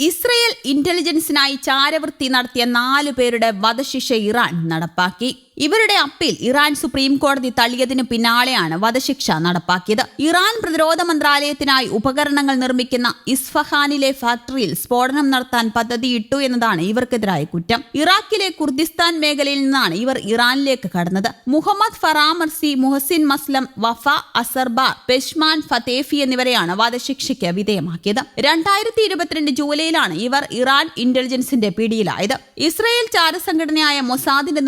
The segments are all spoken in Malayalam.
ഇസ്രയേൽ ഇന്റലിജൻസിനായി ചാരവൃത്തി നടത്തിയ നാലു പേരുടെ വധശിക്ഷ ഇറാൻ നടപ്പാക്കി. ഇവരുടെ അപ്പീൽ ഇറാൻ സുപ്രീം കോടതി തള്ളിയതിന് പിന്നാലെയാണ് വധശിക്ഷ നടപ്പാക്കിയത്. ഇറാൻ പ്രതിരോധ മന്ത്രാലയത്തിനായി ഉപകരണങ്ങൾ നിർമ്മിക്കുന്ന ഇസ്ഫഹാനിലെ ഫാക്ടറിയിൽ സ്ഫോടനം നടത്താൻ പദ്ധതിയിട്ടു എന്നതാണ് ഇവർക്കെതിരായ കുറ്റം. ഇറാഖിലെ കുർദിസ്ഥാൻ മേഖലയിൽ നിന്നാണ് ഇവർ ഇറാനിലേക്ക് കടന്നത്. മുഹമ്മദ് ഫറാമർസി മുഹസിൻ മസ്ലം വഫ അസർബാർ പെഷ്മാൻ ഫത്തേഫി എന്നിവരെയാണ് വധശിക്ഷയ്ക്ക് വിധേയമാക്കിയത്. രണ്ടായിരത്തി ഇരുപത്തിരണ്ട് ജൂലൈയിലാണ് ഇവർ ഇറാൻ ഇന്റലിജൻസിന്റെ പിടിയിലായത്. ഇസ്രയേൽ ചാരസംഘടനയായ മൊസാദിന്റെ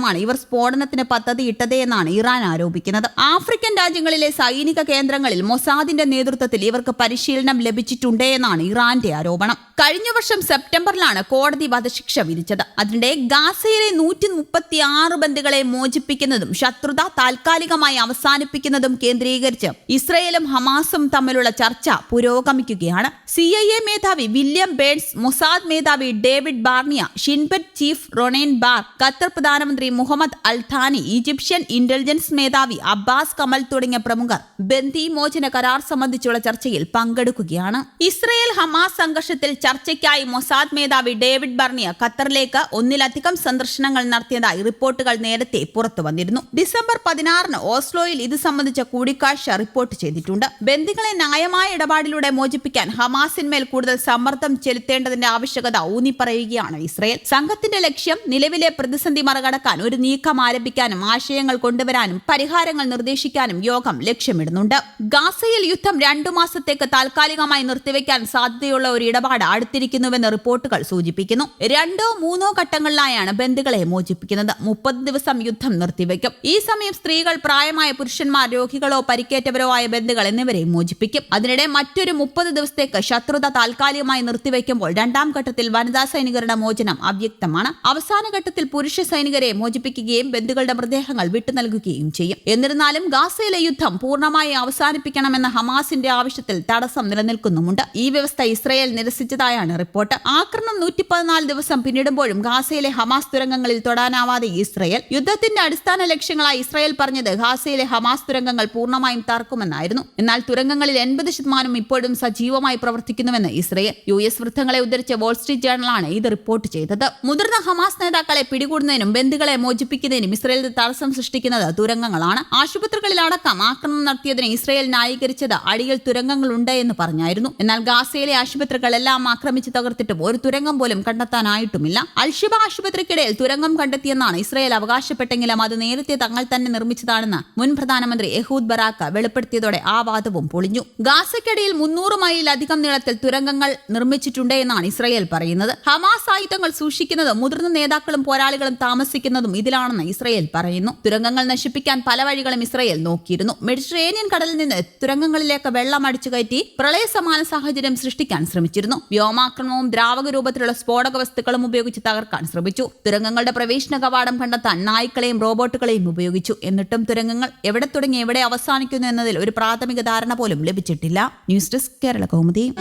നിർദ്ദേശപ്രകാരമാണ് ഇവർ സ്ഫോടനത്തിന് പദ്ധതി എന്നാണ് ഇറാൻ ആരോപിക്കുന്നത്. ആഫ്രിക്കൻ രാജ്യങ്ങളിലെ സൈനിക കേന്ദ്രങ്ങളിൽ മൊസാദിന്റെ നേതൃത്വത്തിൽ ഇവർക്ക് പരിശീലനം ലഭിച്ചിട്ടുണ്ട് എന്നാണ് ഇറാന്റെ ആരോപണം. കഴിഞ്ഞ വർഷം സെപ്റ്റംബറിലാണ് കോടതി വധശിക്ഷ വിധിച്ചത്. അതിനിടെ ഗാസയിലെ നൂറ്റി മുപ്പത്തി ആറ് ബന്ധുക്കളെ മോചിപ്പിക്കുന്നതും ശത്രുത താൽക്കാലികമായി അവസാനിപ്പിക്കുന്നതും കേന്ദ്രീകരിച്ച് ഇസ്രയേലും ഹമാസും തമ്മിലുള്ള ചർച്ച പുരോഗമിക്കുകയാണ്. സി ഐ എ മേധാവി വില്യം ബേൺസ് മൊസാദ് മേധാവി David Barnea Shin Bet chief Ronen Bar Qatar പ്രധാനമന്ത്രി Mohammed Al Thani Egyptian intelligence മേധാവി അബ്ബാസ് കമൽ തുടങ്ങിയ പ്രമുഖർ ബന്ദി മോചന കരാർ സംബന്ധിച്ചുള്ള ചർച്ചയിൽ പങ്കെടുക്കുകയാണ്. ഇസ്രയേൽ ഹമാസ് സംഘർഷത്തിൽ ചർച്ചയ്ക്കായി മൊസാദ് മേധാവി ഡേവിഡ് ബർണിയ ഖത്തറിലേക്ക് ഒന്നിലധികം സന്ദർശനങ്ങൾ നടത്തിയതായി റിപ്പോർട്ടുകൾ നേരത്തെ പുറത്തു വന്നിരുന്നു. ഡിസംബർ പതിനാറിന് ഓസ്ലോയിൽ ഇത് സംബന്ധിച്ച കൂടിക്കാഴ്ച റിപ്പോർട്ട് ചെയ്തിട്ടുണ്ട്. ബന്ദികളെ ന്യായമായ ഇടപാടിലൂടെ മോചിപ്പിക്കാൻ ഹമാസിന്മേൽ കൂടുതൽ സമ്മർദ്ദം ചെലുത്തേണ്ടതിന്റെ ആവശ്യകത ഊന്നിപ്പറയുകയാണ് ഇസ്രയേൽ. സംഘത്തിന്റെ ലക്ഷ്യം നിലവിലെ പ്രതിസന്ധി മറികടക്കാൻ ഒരു നീക്കം ആരംഭിക്കാനും ആശയങ്ങൾ കൊണ്ടുവരാനും പരിഹാരങ്ങൾ നിർദ്ദേശിക്കാനും യോഗം ലക്ഷ്യമിടുന്നുണ്ട്. ഗാസയിൽ യുദ്ധം രണ്ടു മാസത്തേക്ക് താൽക്കാലികമായി നിർത്തിവെക്കാൻ സാധ്യതയുള്ള ഒരു ഇടപാട് അടുത്തിരിക്കുന്നുവെന്ന് റിപ്പോർട്ടുകൾ സൂചിപ്പിക്കുന്നു. രണ്ടോ മൂന്നോ ഘട്ടങ്ങളിലായാണ് ബന്ധുക്കളെ മോചിപ്പിക്കുന്നത്. മുപ്പത് ദിവസം യുദ്ധം നിർത്തിവെക്കും. ഈ സമയം സ്ത്രീകൾ പ്രായമായ പുരുഷന്മാർ രോഗികളോ പരിക്കേറ്റവരോ ആയ ബന്ധുക്കൾ എന്നിവരെ മോചിപ്പിക്കും. അതിനിടെ മറ്റൊരു മുപ്പത് ദിവസത്തേക്ക് ശത്രുത താൽക്കാലികമായി നിർത്തിവെക്കുമ്പോൾ രണ്ടാം ഘട്ടത്തിൽ വനിതാ സൈനികരുടെ മോചനം അവ്യക്തമാണ്. അവസാന ഘട്ടത്തിൽ പുരുഷ സൈനികരെ മോചിപ്പിക്കുകയും ബന്ധുക്കളുടെ മൃതദേഹങ്ങൾ വിട്ടു നൽകുകയും ചെയ്യും. എന്നിരുന്നാലും ഗാസയിലെ യുദ്ധം പൂർണമായി അവസാനിപ്പിക്കണമെന്ന ഹമാസിന്റെ ആവശ്യത്തിൽ തടസ്സം നിലനിൽക്കുന്നുമുണ്ട്. ഈ വ്യവസ്ഥ ഇസ്രയേൽ നിരസിച്ചതായാണ് റിപ്പോർട്ട്. ആക്രമണം നൂറ്റി പതിനാല് ദിവസം പിന്നിടുമ്പോഴും ഗാസയിലെ ഹമാസ് തുരങ്കങ്ങളിൽ തൊടാനാവാതെ ഇസ്രയേൽ. യുദ്ധത്തിന്റെ അടിസ്ഥാന ലക്ഷ്യങ്ങളായി ഇസ്രയേൽ പറഞ്ഞത് ഗാസയിലെ ഹമാസ് തുരങ്കങ്ങൾ പൂർണമായും തറക്കുമെന്നായിരുന്നു എന്നാൽ തുരങ്കങ്ങളിൽ എൺപത് ശതമാനം ഇപ്പോഴും സജീവമായി പ്രവർത്തിക്കുന്നുവെന്ന് ഇസ്രയേൽ. യു എസ് വൃത്തങ്ങളെ ഉദ്ധരിച്ച വോൾസ്ട്രീറ്റ് ജേണലാണ് ഇത് റിപ്പോർട്ട് ചെയ്തത്. മുതിർന്ന ഹമാസ് നേതാക്കളെ പിടികൂടുന്നതിനും ബന്ധുക്കളെ മോചിപ്പിക്കുന്നതിനും ഇസ്രയേലിൽ തടസ്സം സൃഷ്ടിക്കുന്നത് തുരങ്കങ്ങളാണ്. ആശുപത്രികളിലടക്കം ആക്രമണം നടത്തിയതിനെ ഇസ്രയേൽ ന്യായീകരിച്ചത് അടിയിൽ തുരങ്കങ്ങളുണ്ട് എന്ന് പറഞ്ഞായിരുന്നു. എന്നാൽ ഗാസയിലെ ആശുപത്രികളെല്ലാം ആക്രമിച്ച് തകർത്തിട്ടും ഒരു തുരങ്കം പോലും കണ്ടെത്താനായിട്ടുമില്ല. അൽഷിബ ആശുപത്രിക്കിടയിൽ തുരങ്കം കണ്ടെത്തിയെന്നാണ് ഇസ്രയേൽ അവകാശപ്പെട്ടെങ്കിലും അത് നേരത്തെ തങ്ങൾ തന്നെ നിർമ്മിച്ചതാണെന്ന് മുൻ പ്രധാനമന്ത്രി യഹൂദ് ബറാക്ക വെളിപ്പെടുത്തിയതോടെ ആ വാദവും പൊളിഞ്ഞു. ഗാസയ്ക്കിടയിൽ മുന്നൂറ് മൈലിലധികം നീളത്തിൽ തുരങ്കങ്ങൾ നിർമ്മിച്ചിട്ടുണ്ട് എന്നാണ് ഇസ്രയേൽ പറയുന്നത്. ഹമാസ് ആയുധങ്ങൾ സൂക്ഷിക്കുന്നതും മുതിർന്ന നേതാക്കളും പോരാളികളും താമസിക്കുന്നതും ഇതിലാണെന്ന് ഇസ്രയേൽ പറയുന്നു. തുരങ്കങ്ങൾ നശിപ്പിക്കാൻ പല വഴികളും ഇസ്രയേൽ നോക്കിയിരുന്നു. മെഡിറ്ററേനിയൻ കടലിൽ നിന്ന് തുരങ്കങ്ങളിലേക്ക് വെള്ളം അടിച്ചു കയറ്റി പ്രളയ സമാന സാഹചര്യം സൃഷ്ടിക്കാൻ ശ്രമിച്ചിരുന്നു. വ്യോമാക്രമണവും ദ്രാവക രൂപത്തിലുള്ള സ്ഫോടക വസ്തുക്കളും ഉപയോഗിച്ച് തകർക്കാൻ ശ്രമിച്ചു. തുരങ്കങ്ങളുടെ പ്രവേശന കവാടം കണ്ടെത്താൻ നായ്ക്കളെയും റോബോട്ടുകളെയും ഉപയോഗിച്ചു. എന്നിട്ടും തുരങ്കങ്ങൾ എവിടെ തുടങ്ങി എവിടെ അവസാനിക്കുന്നു എന്നതിൽ ഒരു പ്രാഥമിക ധാരണ പോലും ലഭിച്ചിട്ടില്ല. News desk Kerala Kaumudi.